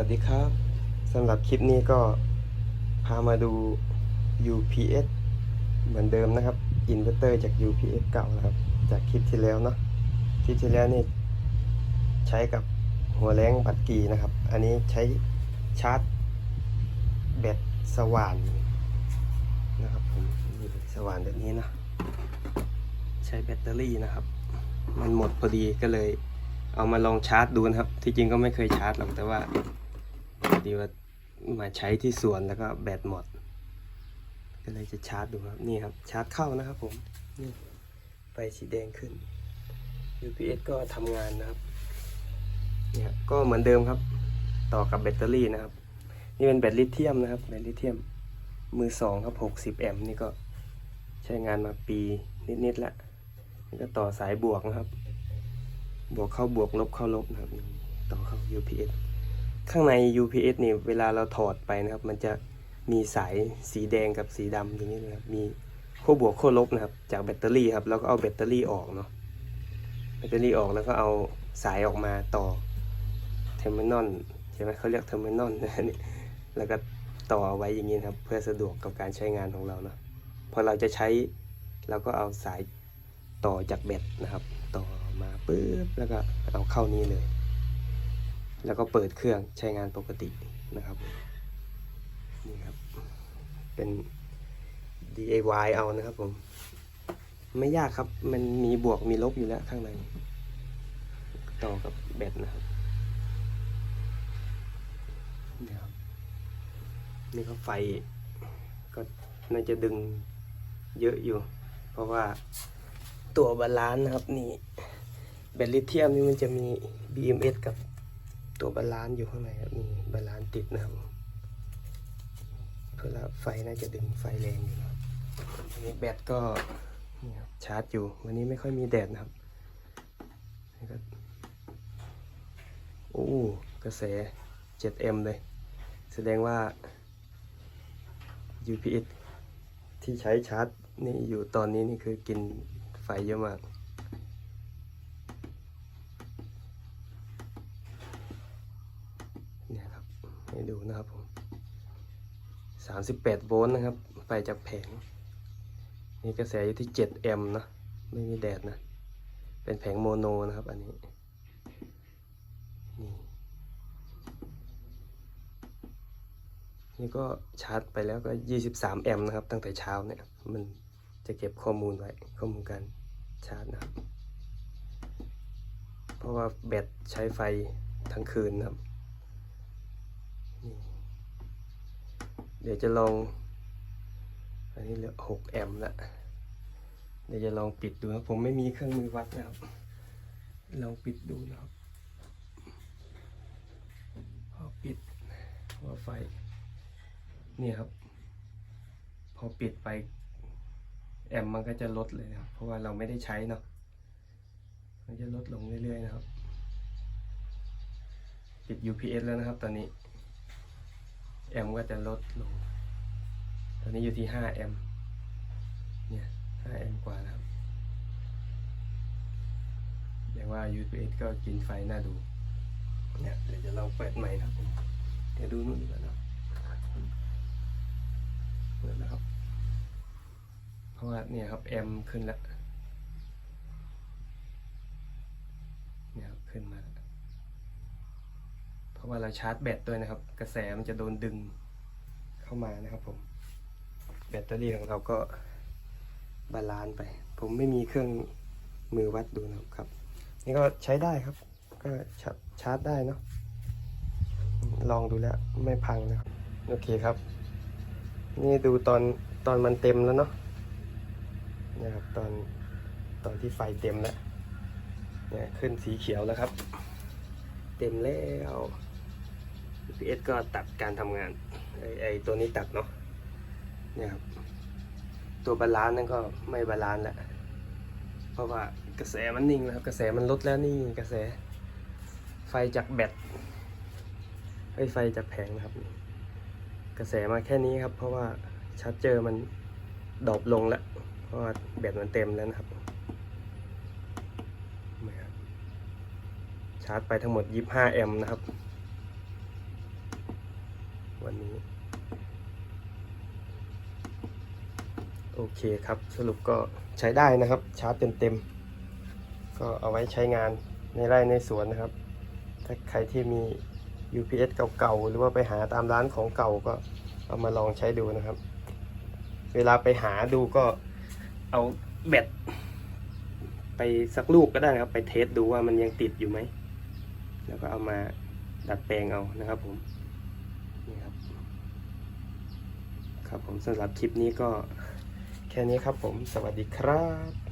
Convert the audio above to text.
วัสดีครับสำหรับคลิปนี้ก็พามาดู UPS เหมือนเดิมนะครับอินเวอร์เตอร์จาก UPS เก่านะครับ จากคลิปที่แล้วเนาะคลิปที่แล้วนี่ใช้กับหัวแรงบัตรกีนะครับ อันนี้ใช้ชาร์จแบตสว่านนะครับผมสว่านแบบนี้นะ ใช้แบตเตอรี่นะครับ มันหมดพอดีก็เลยเอามาลองชาร์จดูนะครับ ที่จริงก็ไม่เคยชาร์จหรอกแต่ว่า ดีว่ามาใช้ที่สวนแล้วก็แบตหมด ก็เลยจะชาร์จดูครับ นี่ครับ ชาร์จเข้านะครับผม นี่ไฟสีแดงขึ้น UPS ก็ทำงานนะครับนี่ครับก็เหมือนเดิมครับ ต่อกับแบตเตอรี่นะครับ นี่เป็นแบตลิเธียมนะครับ แบตลิเธียม มือสองครับ60แอมป์นี่ก็ใช้งานมาปีนิดๆแล้วนี่ก็ต่อสายบวกนะครับ บวกเข้าบวกลบเข้าลบนะครับ ต่อเข้า UPS ข้างใน UPS นี่เวลาเราถอดไปนะครับ มันจะมีสายสีแดงกับสีดำอย่างนี้นะครับมีขั้วบวกขั้วลบนะครับ จากแบตเตอรี่ครับแล้วก็เอาแบตเตอรี่ออกเนาะแบตเตอรี่ออกแล้วก็เอาสายออกมาต่อเทอร์มินอลใช่ไหมเขาเรียกเทอร์มินอลนะนี่แล้วก็ต่อเอาไว้อย่างนี้นครับ เพื่อสะดวกกับการใช้งานของเราเนาะพอเราจะใช้เราก็เอาสายต่อจากแบตนะครับ ต่อมาปุ๊บแล้วก็เอาเข้านี้เลย แล้วก็เปิดเครื่องใช้งานปกตินะครับนี่ครับ เป็น DIY เอานะครับผม ไม่ยากครับ มันมีบวกมีลบอยู่แล้วข้างใน ต่อกับแบตนะครับนี่ครับนี่ก็ไฟก็น่าจะดึงเยอะอยู่ เพราะว่าตัวบาลานซ์นะครับนี่แบตลิเธียมนี่มันจะมี BMS กับ ตัวบาลานซ์อยู่ข้างในครับมีบาลานซ์ติดนะครับเพื่อไฟน่าจะดึงไฟแรงอยู่นะอันนี้แบตก็นี่ครับชาร์จอยู่ วันนี้ไม่ค่อยมีแดดนะครับนี่ก็โอ้กระแส 7M เลย แสดงว่า UPS ที่ใช้ชาร์จนี่อยู่ตอนนี้นี่คือกินไฟเยอะมาก เนี่ยครับ ให้ดูนะครับผมสามสิบแปดโวลต์นะครับ ไฟจากแผง นี่กระแสอยู่ที่เจ็ดแอมป์นะ ไม่มีแดดนะ เป็นแผงโมโนนะครับอันนี้ นี่ นี่ก็ชาร์จไปแล้วก็23แอมป์นะครับ ตั้งแต่เช้าเนี่ย มันจะเก็บข้อมูลไว้ ข้อมูลการชาร์จนะครับ เพราะว่าแบตใช้ไฟทั้งคืนนะครับ เดี๋ยวจะลอง อันนี้เหลือ6แอมป์ละ เดี๋ยวจะลองปิดดูนะผมไม่มีเครื่องมือวัดนะครับ ลองปิดดูนะครับพอปิดว่าไฟนี่ครับ พอปิดไปแอมป์มันก็จะลดเลยนะครับ เพราะว่าเราไม่ได้ใช้เนาะ มันจะลดลงเรื่อยๆนะครับ ปิด UPS แล้วนะครับตอนนี้ อมก็จะลดลง ตอนนี้อยู่ที่5แอมเนี่ย5แอมกว่านะครับเรียกว่า UPS ก็กินไฟน่าดู เนี่ยเดี๋ยวจะลองเปิดใหม่นะครับผมเดี๋ยวดูนู่นดีกว่าเนาะเปิดแล้วครับ เพราะว่าเนี่ยครับแอมขึ้นแล้วเนี่ยครับขึ้นมา ราะว่าเราชาร์จแบตด้วยนะครับ กระแสมันจะโดนดึงเข้ามานะครับผม แบตเตอรี่ของเราก็บาลานซ์ไป ผมไม่มีเครื่องมือวัดดูนะครับ นี่ก็ใช้ได้ครับ ก็ชาร์จได้เนาะลองดูแล้วไม่พังนะครับ โอเคครับ นี่ดูตอนตอนมันเต็มแล้วเนาะนี่ยครับตอนตอนที่ไฟเต็มแล้วเนี่ยขึ้นสีเขียวแล้วครับ เต็มแล้ว UPS ก็ตัดการทำงานไอไอตัวนี้ตัดเนาะเนี่ยครับตัวบาลานซ์นั่นก็ไม่บาลานซ์แล้วเพราะว่ากระแสมันนิ่งแล้วครับกระแสมันลดแล้วนี่กระแส ไฟจากแบตไอไฟจากแผงนะครับ กระแสมาแค่นี้ครับ เพราะว่าชาร์จเจอร์มันดรอปลงแล้ว เพราะว่าแบตมันเต็มแล้วนะครับนี่ครับชาร์จไปทั้งหมด 25 แอมป์นะครับ วันนี้ โอเคครับสรุปก็ใช้ได้นะครับ ชาร์จเต็มๆก็เอาไว้ใช้งานในไร่ในสวนนะครับ ถ้าใครที่มี UPS เก่าๆ หรือว่าไปหาตามร้านของเก่าก็เอามาลองใช้ดูนะครับ เวลาไปหาดูก็เอาแบตไปสักลูกก็ได้นะครับ ไปเทสดูว่ามันยังติดอยู่ไหม แล้วก็เอามาดัดแปลงเอานะครับผมนี่ครับ ครับผมสำหรับคลิปนี้ก็ แค่นี้ครับผม สวัสดีครับ